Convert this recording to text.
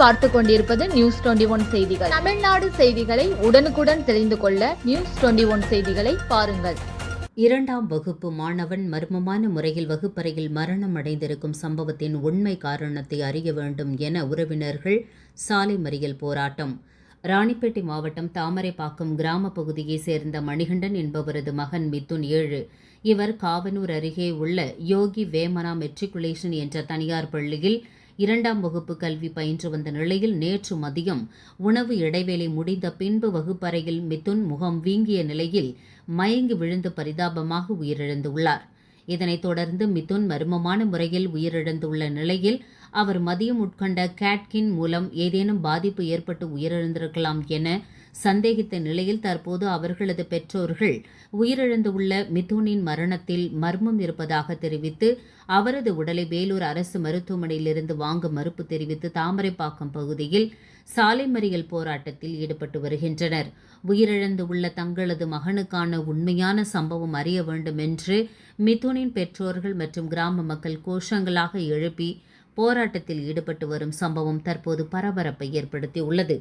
பார்த்து கொண்டிருப்பது news twenty one செய்திகள். தமிழ்நாடு செய்திகளை உடனுக்குடன் தெரிந்து கொள்ள நியூஸ் டுவெண்டி ஒன் செய்திகளை பாருங்கள். இரண்டாம் வகுப்பு மாணவன் மர்மமான முறையில் வகுப்பறையில் மரணம் அடைந்திருக்கும் சம்பவத்தின் உண்மை காரணத்தை அறிய வேண்டும் என உறவினர்கள் சாலை மறியல் போராட்டம். ராணிப்பேட்டை மாவட்டம் தாமரைப்பாக்கம் கிராம பகுதியைச் சேர்ந்த மணிகண்டன் என்பவரது மகன் மிதுன் ஏழு. இவர் காவனூர் அருகே உள்ள யோகி வேமனா மெட்ரிகுலேஷன் என்ற தனியார் பள்ளியில் இரண்டாம் வகுப்பு கல்வி பயின்று வந்த நிலையில் நேற்று மதியம் உணவு இடைவேளை முடிந்த பின்பு வகுப்பறையில் மிதுன் முகம் வீங்கிய நிலையில் மயங்கி விழுந்து பரிதாபமாக உயிரிழந்துள்ளார். இதனைத் தொடர்ந்து மிதுன் மர்மமான முறையில் உயிரிழந்துள்ள நிலையில் அவர் மதியம் உட்கொண்ட கேட்கின் மூலம் ஏதேனும் பாதிப்பு ஏற்பட்டு உயிரிழந்திருக்கலாம் என சந்தேகித்த நிலையில் தற்போது அவர்களது பெற்றோர்கள் உயிரிழந்துள்ள மிதுனின் மரணத்தில் மர்மம் இருப்பதாக தெரிவித்து அவரது உடலை வேலூர் அரசு மருத்துவமனையிலிருந்து வாங்க மறுப்பு தெரிவித்து தாமரைப்பாக்கம் பகுதியில் சாலை மறியல் போராட்டத்தில் ஈடுபட்டு வருகின்றனர். உயிரிழந்துள்ள தங்களது மகனுக்கான உண்மையான சம்பவம் அறிய வேண்டும் என்று மிதுனின் பெற்றோர்கள் மற்றும் கிராம மக்கள் கோஷங்களாக எழுப்பி போராட்டத்தில் ஈடுபட்டு வரும் சம்பவம் தற்போது பரபரப்பை ஏற்படுத்தியுள்ளது.